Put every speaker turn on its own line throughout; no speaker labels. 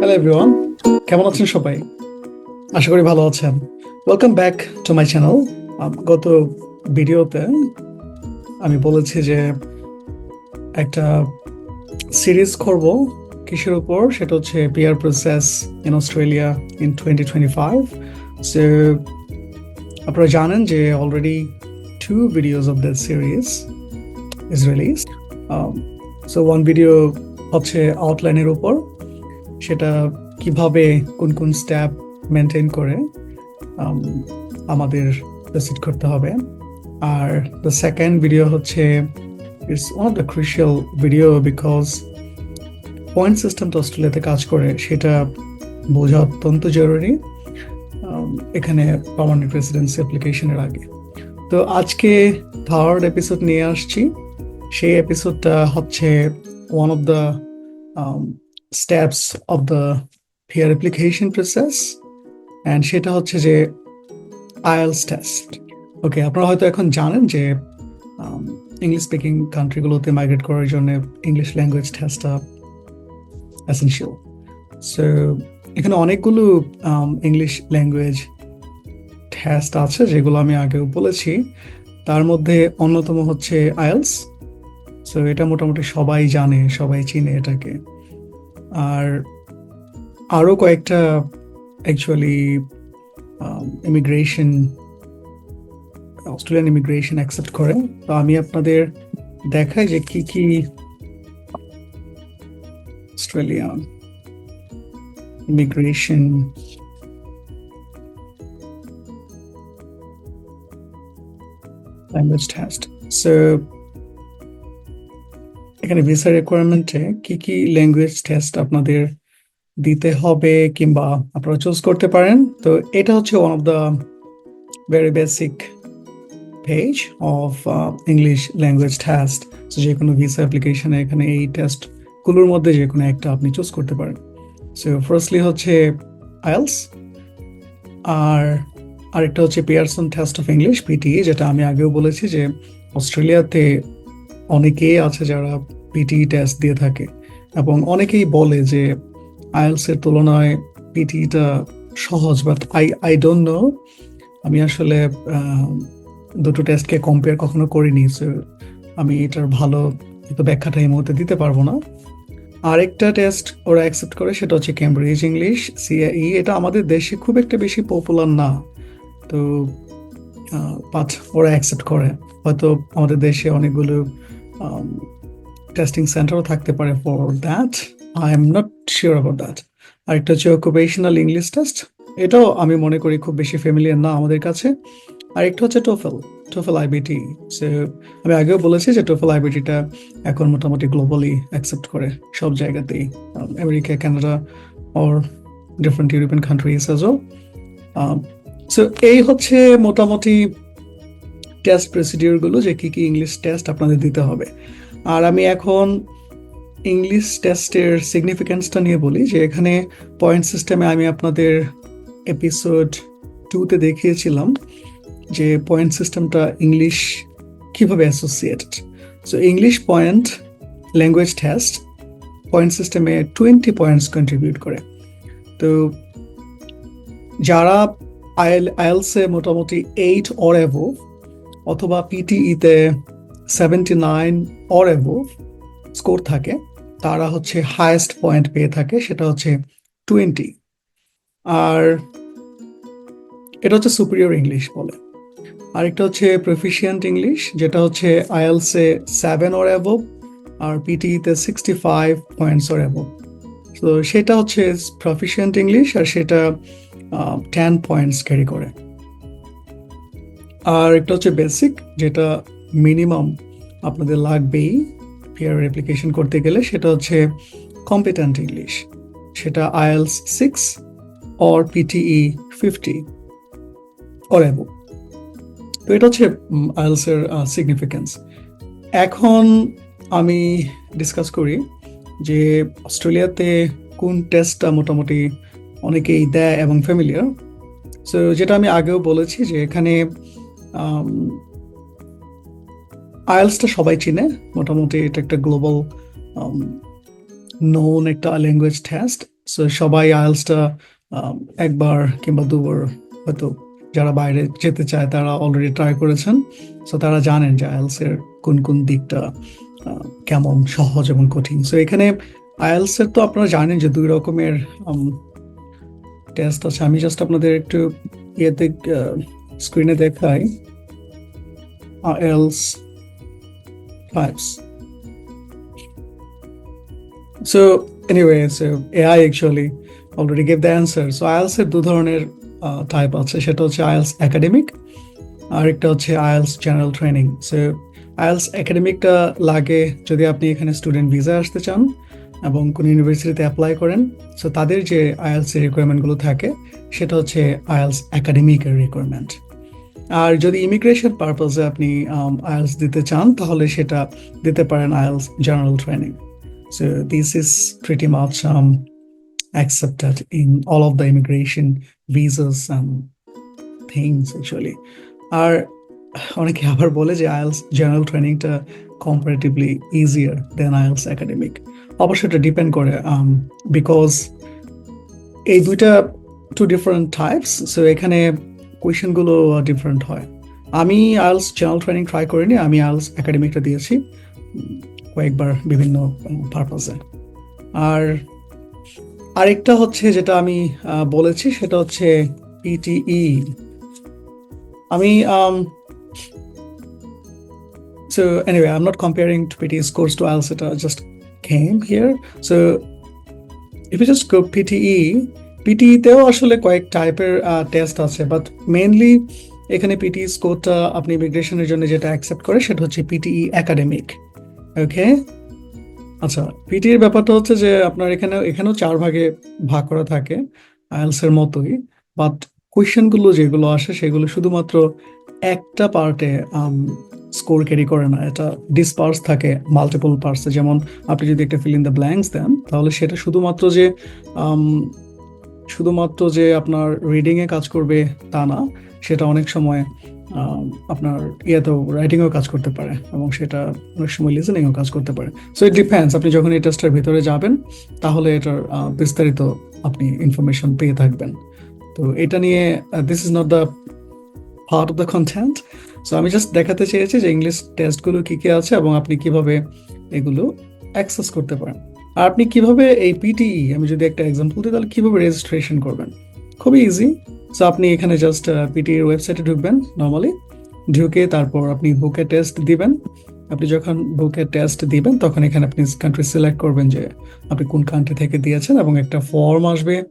Hello everyone কেমন আছেন সবাই? আশা করি ভালো আছেন। Welcome back to my channel গত ভিডিওতে আমি বলেছি যে একটা সিরিজ করব কিসের উপর? সেটা হচ্ছে PR process in Australia in twenty twenty five so আপনারা জানেন যে already two videos of the series is released so one video হচ্ছে আউটলাইনের উপর। সেটা কীভাবে কোন কোন স্ট্যাপ মেনটেন করে um, আমাদের প্রসিড করতে হবে। আর দ্য সেকেন্ড ভিডিও হচ্ছে it's one of the crucial video because point system তো অস্ট্রেলিয়াতে কাজ করে সেটা বোঝা অত্যন্ত জরুরি um, এখানে পার্মানেন্ট রেসিডেন্সি অ্যাপ্লিকেশনের আগে। তো আজকে থার্ড এপিসোড নিয়ে আসছি। সেই এপিসোডটা হচ্ছে one of the steps of the PR application process and সেটা হচ্ছে যে আইএলস টেস্ট ওকে আপনারা হয়তো এখন জানেন যে ইংলিশ স্পিকিং কান্ট্রিগুলোতে মাইগ্রেট করার জন্য ইংলিশ ল্যাঙ্গুয়েজ টেস্টটা এসেনশিয়াল সো এখানে অনেকগুলো ইংলিশ ল্যাঙ্গুয়েজ টেস্ট আছে, যেগুলো আমি আগেও বলেছি। তার মধ্যে অন্যতম হচ্ছে আইএলস সো এটা মোটামুটি সবাই জানে, সবাই চিনে এটাকে। আর আরও কয়েকটা actually immigration Australian immigration accept করে তো আমি আপনাদের দেখাই যে কি কি Australian immigration language test. So এখানে ভিসা রিকোয়ারমেন্টে কি কি ল্যাঙ্গুয়েজ টেস্ট আপনাদের দিতে হবে কিংবা আপনারা চুজ করতে পারেন? তো এটা হচ্ছে one of the very basic page of English language test যে কোনো ভিসা অ্যাপ্লিকেশনে এখানে এই টেস্টগুলোর মধ্যে যে কোনো একটা আপনি চুজ করতে পারেন। সো ফার্স্টলি হচ্ছে আইএলস আর আরেকটা হচ্ছে Pearson Test of English PTE যেটা আমি আগেও বলেছি যে অস্ট্রেলিয়াতে অনেকেই আছে যারা পিটি টেস্ট দিয়ে থাকে। এবং অনেকেই বলে যে আইএলস এর তুলনায় পিটিটা সহজ but I I don't know আমি আসলে দুটো টেস্টকে কম্পেয়ার কখনো করিনি আমি এটার ভালো তো ব্যাখ্যাটা এই মুহূর্তে দিতে পারব না। আরেকটা টেস্ট ওরা অ্যাকসেপ্ট করে, সেটা হচ্ছে ক্যামব্রিজ ইংলিশ সিআই এটা আমাদের দেশে খুব একটা বেশি পপুলার না। তো বাট ওরা অ্যাকসেপ্ট করে। হয়তো আমাদের দেশে অনেকগুলো টেস্টিং সেন্টারও থাকতে পারে for that I am not sure about that আরেকটা হচ্ছে অকুপেশনাল ইংলিশ টেস্ট এটাও আমি মনে করি খুব বেশি ফ্যামিলিয়ার না আমাদের কাছে। আরেকটা হচ্ছে টোফেল টোফেল আইবিটি সে আমি আগেও বলেছি যে টোফেল আইবিটিটা এখন মোটামুটি গ্লোবালি অ্যাকসেপ্ট করে সব জায়গাতেই America, Canada or different European countries as so এই হচ্ছে মোটামুটি টেস্ট প্রসিডিওরগুলো যে কী কী ইংলিশ টেস্ট আপনাদের দিতে হবে। আর আমি এখন ইংলিশ টেস্টের সিগনিফিক্যান্সটা নিয়ে বলি যে এখানে পয়েন্ট সিস্টেমে আমি আপনাদের এপিসোড টুতে দেখিয়েছিলাম যে পয়েন্ট সিস্টেমটা ইংলিশ কীভাবে associated so English point language test point সিস্টেমে টোয়েন্টি পয়েন্টস কন্ট্রিবিউট করে। তো যারা আইএল আইএলসে মোটামুটি এইট অর অ্যাভো অথবা পিটিইতে seventy nine or above score থাকে, তারা হচ্ছে হায়েস্ট পয়েন্ট পেয়ে থাকে, সেটা হচ্ছে টোয়েন্টি আর এটা হচ্ছে সুপিরিয়র ইংলিশ বলে। আরেকটা হচ্ছে প্রফিসিয়েন্ট ইংলিশ যেটা হচ্ছে আইএলসে সেভেন অর অ্যাভো আর পিটিইতে sixty five points or above তো সেটা হচ্ছে প্রফিসিয়েন্ট ইংলিশ আর সেটা টেন পয়েন্টস ক্যারি করে। আর একটা হচ্ছে বেসিক যেটা মিনিমাম আপনাদের লাগবেই পেয়ার অ্যাপ্লিকেশন করতে গেলে, সেটা হচ্ছে কম্পিটেন্ট ইংলিশ সেটা IELTS six or PTE fifty or above তো এটা হচ্ছে আইএলসের সিগনিফিকেন্স এখন আমি ডিসকাস করি যে অস্ট্রেলিয়াতে কোন টেস্টটা মোটামুটি অনেকেই দেয় এবং ফ্যামিলিয়ার সো যেটা আমি আগেও বলেছি যে এখানে আইএলসটা সবাই চিনে। মোটামুটি এটা একটা গ্লোবাল নোন একটা ল্যাঙ্গুয়েজ টেস্ট সো সবাই আইএলসটা একবার কিংবা দুবার হয়তো যারা বাইরে যেতে চায় তারা অলরেডি ট্রাই করেছেন। সো তারা জানেন যে আইএলস এর কোন কোন দিকটা কেমন, সহজ এবং কঠিন। সো এখানে আইএলস এর তো আপনারা জানেন যে দুই রকমের টেস্ট আছে। আমি জাস্ট আপনাদের একটু ইয়েতে স্ক্রিনে দেখাই। IELTS types. So anyway, so AI actually already gave the answer. So IELTS এর দু ধরনের টাইপ আছে সেটা হচ্ছে আইএলস একাডেমিক আর একটা হচ্ছে IELTS general training so IELTS একাডেমিকটা লাগে যদি আপনি এখানে স্টুডেন্ট ভিসা আসতে চান এবং কোন ইউনিভার্সিটিতে অ্যাপ্লাই করেন সো তাদের যে আইএলস রিকোয়ারমেন্টগুলো থাকে সেটা হচ্ছে আইএলস একাডেমিকের রিকোয়ারমেন্ট আর যদি ইমিগ্রেশন পারপাসে আপনি আইএলস দিতে চান, তাহলে সেটা দিতে পারেন IELTS general training so this is pretty much in all of the immigration visas and things, actually. আর অনেকে আবার বলে যে আইএলস জেনারেল ট্রেনিংটা comparatively easier than IELTS academic অবশ্যই এটা ডিপেন্ড করে বিকজ এই দুইটা টু ডিফারেন্ট টাইপস সো এখানে কোয়েশনগুলো ডিফারেন্ট হয়। আমি আইলস জেনারেল ট্রেনিং ট্রাই করিনি আমি আইএলস একাডেমিকটা দিয়েছি কয়েকবার বিভিন্ন পারপাসে আর আরেকটা হচ্ছে যেটা আমি বলেছি সেটা হচ্ছে পিটিই আমি um, so anyway i'm not comparing to pte scores to IELTS it just came here. So if you just go pte PTE তেও আসলে কয়েক টাইপের টেস্ট আছে বাট মেইনলি এখানে পিটি স্কোরটা আপনি ইমিগ্রেশনের জন্য যেটা অ্যাকসেপ্ট করে সেটা হচ্ছে পিটিই একাডেমিক ওকে আচ্ছা পিটির ব্যাপারটা হচ্ছে যে আপনার এখানে, এখানেও চার ভাগে ভাগ করা থাকে আইএলস মতোই বাট কোয়েশ্চেনগুলো যেগুলো আসে সেগুলো শুধুমাত্র একটা পার্টে স্কোর ক্যারি করে না, এটা ডিসপার্স থাকে মাল্টিপল পার্টসে যেমন আপনি যদি একটা ফিল ইন দ্য ব্ল্যাঙ্কস দেন, তাহলে সেটা শুধুমাত্র যে শুধুমাত্র যে আপনার রিডিং এ কাজ করবে তা না, সেটা অনেক সময় আপনার ইয়েতেও রাইটিংয়েও কাজ করতে পারে এবং সেটা অনেক সময় লিসেনিংও কাজ করতে পারে। সো ইট ডিপেন্ডস আপনি যখন এই টেস্টের ভিতরে যাবেন, তাহলে এটার বিস্তারিত আপনি ইনফরমেশন পেয়ে থাকবেন। তো এটা নিয়ে this is not the part of the content so আমি জাস্ট দেখাতে চেয়েছি যে ইংলিশ টেস্টগুলো কী কী আছে এবং আপনি কীভাবে এগুলো অ্যাক্সেস করতে পারেন। আপনি কীভাবে এই পিটিই আমি যদি একটা এক্সাম্পল দিই, তাহলে কীভাবে রেজিস্ট্রেশন করবেন? খুবই ইজি সো আপনি এখানে জাস্ট পিটির ওয়েবসাইটে ঢুকবেন নর্মালি ঢুকে তারপর আপনি বুকে টেস্ট দিবেন। আপনি যখন বুকে টেস্ট দিবেন, তখন এখানে আপনি কান্ট্রি সিলেক্ট করবেন যে আপনি কোন কান্ট্রি থেকে দিয়েছেন এবং একটা ফর্ম আসবে।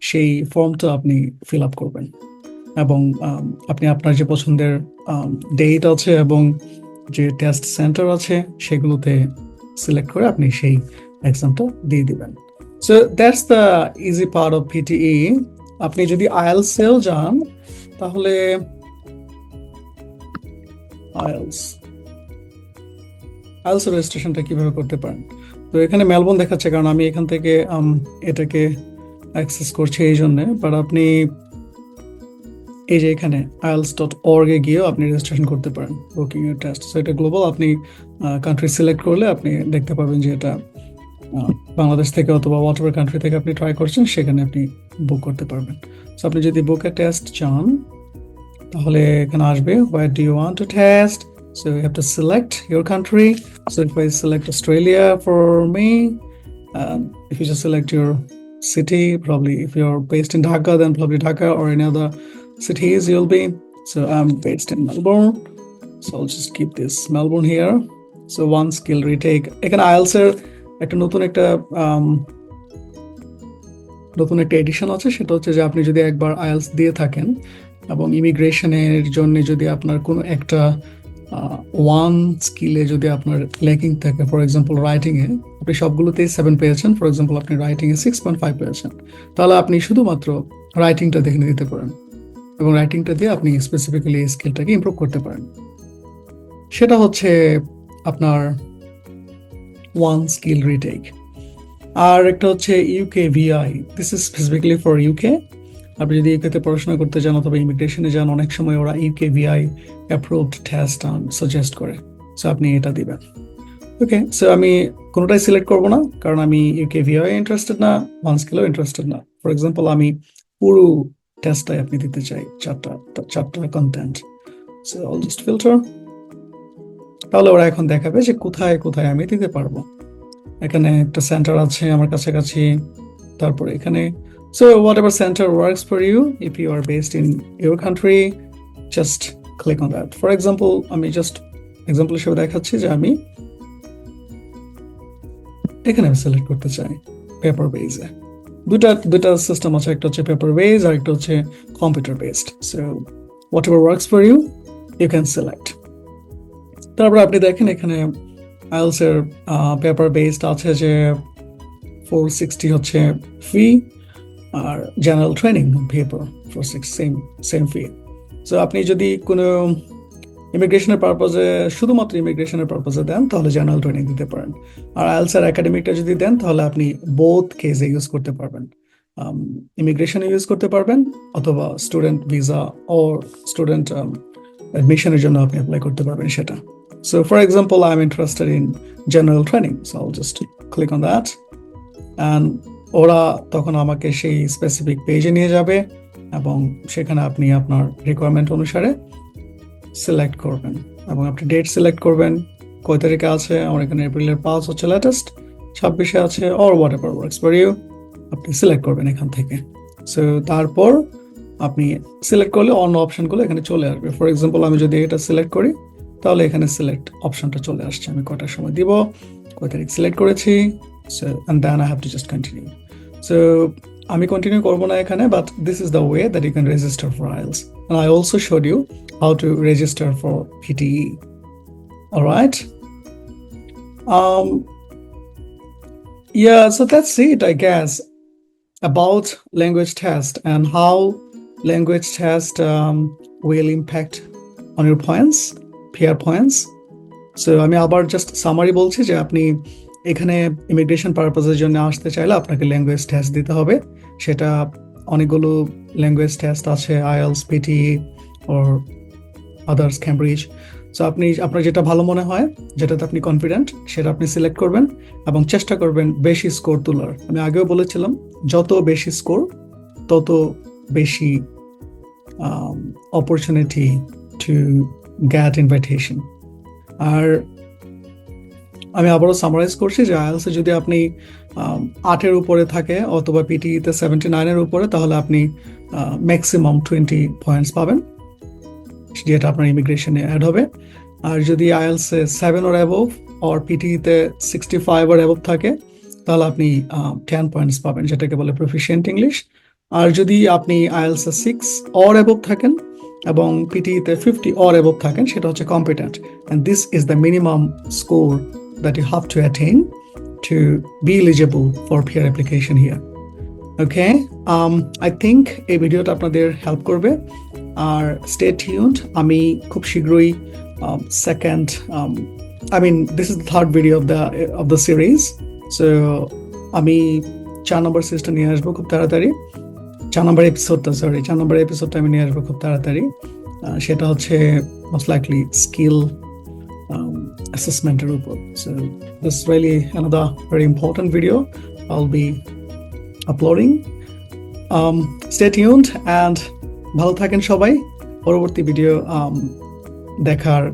সেই ফর্মটা আপনি ফিল আপ করবেন। এবং আপনি আপনার যে পছন্দের ডেট আছে এবং যে টেস্ট সেন্টার আছে, সেগুলোতে সিলেক্ট করে আপনি সেই এক্সামটা দিয়ে দিবেন। So that's the easy part of PTE আপনি যদি আইএলসেও যান, তাহলে আইএলস। আইএলস রেজিস্ট্রেশনটা কীভাবে করতে পারেন? তো এখানে মেলবোর্ন দেখাচ্ছে, কারণ আমি এখান থেকে এটাকে অ্যাক্সেস করছি এই জন্যে। বাট আপনি এই যে এখানে আইএলস ডট অর্গে গিয়েও আপনি রেজিস্ট্রেশন করতে পারেন, বুকিং এর টেস্ট সো এটা গ্লোবাল আপনি কান্ট্রি সিলেক্ট করলে আপনি দেখতে পাবেন যে এটা বাংলাদেশ থেকে অথবা হোয়াট এভার কান্ট্রি থেকে আপনি ট্রাই করছেন, সেখানে আপনি বুক করতে পারবেন। সো আপনি যদি বুকের টেস্ট চান, তাহলে এখানে আসবে where do you want to test so you have to select your country so if I select Australia for me if you just select your city, probably if you're based in dhaka, then probably dhaka or any other cities you'll be. So, i'm based in melbourne. So, i'll just keep this melbourne here. So, one skill retake. এখানে IELTS এর একটা নতুন একটা নতুন একটা addition আছে, সেটা হচ্ছে যে আপনি যদি একবার আইএলস দিয়ে থাকেন এবং ইমিগ্রেশনের জন্য যদি আপনার কোনো একটা ওয়ান স্কিলে যদি আপনার ল্যাকিং থাকে ফর এক্সাম্পল রাইটিংয়ে আপনি সবগুলোতেই সেভেন পেয়েছেন ফর এক্সাম্পল আপনি রাইটিংয়ে সিক্স পয়েন্ট ফাইভ পেয়েছেন, তাহলে আপনি শুধুমাত্র রাইটিংটা দেখে দিতে পারেন এবং রাইটিংটা দিয়ে আপনি স্পেসিফিক্যালি স্কিলটাকে ইমপ্রুভ করতে পারেন। সেটা হচ্ছে আপনার ওয়ান স্কিল রিটেক আর একটা হচ্ছে UK VI this is specifically for UK আপনি যদি ইউকেতে পড়াশোনা করতে যান অথবা ইমিগ্রেশনে যান, অনেক সময় ওরা UK VI approved test suggest করে। সো আপনি এটা দিবেন। ওকে সো আমি কোনোটাই সিলেক্ট করব না, কারণ আমি ইউকে ভিআই ইন্টারেস্টেড না ওয়ান স্কিলও ইন্টারেস্টেড না। ফর এক্সাম্পল আমি পুরো টেস্টটাই আপনি দিতে চাই, চারটা চারটা content so all just filter তাহলে ওরা এখন দেখাবে যে কোথায় কোথায় আমি দিতে পারব। এখানে একটা সেন্টার আছে আমার কাছাকাছি, তারপরে এখানে। So whatever centre works for you if you are based in your country just click on that for example আমি জাস্ট এক্সাম্পল হিসেবে দেখাচ্ছি যে আমি এখানে আমি সিলেক্ট করতে চাই পেপার বেজে দুটা দুটা সিস্টেম আছে, একটা হচ্ছে পেপার বেজ আর একটা হচ্ছে computer based so whatever works for you you can select তারপর আপনি দেখেন এখানে আইএলসের পেপার বেসড আছে যে ফোর সিক্সটি হচ্ছে ফি আর general training paper four six same same fee so আপনি যদি কোনো ইমিগ্রেশনের পারপাজে শুধুমাত্র ইমিগ্রেশনের পারপাজে দেন, তাহলে জেনারেল ট্রেনিং দিতে পারেন। আর আইএলসের একাডেমিকটা যদি দেন, তাহলে আপনি বোথ কেসে ইউজ করতে পারবেন। ইমিগ্রেশনে ইউজ করতে পারবেন, অথবা স্টুডেন্ট ভিসা ও স্টুডেন্ট অ্যাডমিশনের জন্য আপনি অ্যাপ্লাই করতে পারবেন সেটা। For example I am interested in general training so I'll just click on that and ওরা তখন আমাকে সেই স্পেসিফিক পেজে নিয়ে যাবে এবং সেখানে আপনি আপনার রিকোয়ারমেন্ট অনুসারে সিলেক্ট করবেন এবং আপনি ডেট সিলেক্ট করবেন, কয় তারিখে আছে, আমার এখানে এপ্রিলের পাঁচ হচ্ছে লেটেস্ট ছাব্বিশে আছে or whatever works for you আপনি সিলেক্ট করবেন এখান থেকে। সো তারপর আপনি সিলেক্ট করলে অন্য অপশনগুলো এখানে চলে আসবে। ফর এক্সাম্পল আমি যদি এটা সিলেক্ট করি তাহলে এখানে সিলেক্ট অপশনটা চলে আসছে আমি কটার সময় দিব কয় তারিখ সিলেক্ট করেছি so and I have to just continue so আমি কন্টিনিউ করব না এখানে but this is the way that you can register for also showed you how to register for PTE. All right. Um, yeah, so that's it, I guess, about language test and how language test um, will impact on your points, peer points So, আমি আবার just summary বলছি যে আপনি এখানে immigration পারপাসের জন্য আসতে চাইলে আপনাকে ল্যাঙ্গুয়েজ টেস্ট দিতে হবে। সেটা অনেকগুলো ল্যাঙ্গুয়েজ টেস্ট আছে IELTS PTE or others Cambridge so আপনি, আপনার যেটা ভালো মনে হয়, যেটাতে আপনি কনফিডেন্ট সেটা আপনি সিলেক্ট করবেন এবং চেষ্টা করবেন বেশি স্কোর তোলার। আমি আগেও বলেছিলাম, যত বেশি স্কোর তত বেশি অপরচুনিটি টু গ্যাট ইনভাইটেশন। আর আমি আবারও সামারাইজ করছি যে আইএলসে যদি আপনি আটের উপরে থাকে অথবা পিটিতে সেভেন্টি নাইনের উপরে, তাহলে আপনি ম্যাক্সিমাম টোয়েন্টি পয়েন্টস পাবেন, যেটা আপনার ইমিগ্রেশনে অ্যাড হবে। আর যদি আইএলসে সেভেন ওর অ্যাবভ অর পিটিতে সিক্সটি ফাইভ ওর অ্যাবভ থাকে, তাহলে আপনি টেন পয়েন্টস পাবেন, যেটাকে বলে প্রফিসিয়েন্ট ইংলিশ আর যদি আপনি আইএলসে সিক্স অর অ্যাবভ থাকেন এবং পিটিতে ফিফটি অর অ্যাবভ থাকেন, সেটা হচ্ছে competent and this is the minimum score that you have to attain to be eligible for peer application here. Okay I think এই ভিডিওটা আপনাদের হেল্প করবে। আর স্টে টিউন্ড আমি খুব শীঘ্রই second I mean this is the third video of the of the series so আমি চার নম্বর সিরিজটা নিয়ে আসব খুব তাড়াতাড়ি। চার নম্বর এপিসোডটা সরি চার নম্বর এপিসোডটা আমি নিয়ে আসব খুব তাড়াতাড়ি সেটা হচ্ছে মোস্ট লাইকলি স্কিল অ্যাসেসমেন্টের উপর so is really another very important video I'll be uploading. Um, stay and ভালো থাকেন সবাই পরবর্তী ভিডিও um, দেখার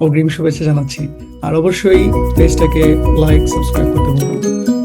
অগ্রিম শুভেচ্ছা জানাচ্ছি আর অবশ্যই পেজটাকে লাইক সাবস্ক্রাইব করতে ভুলবেন।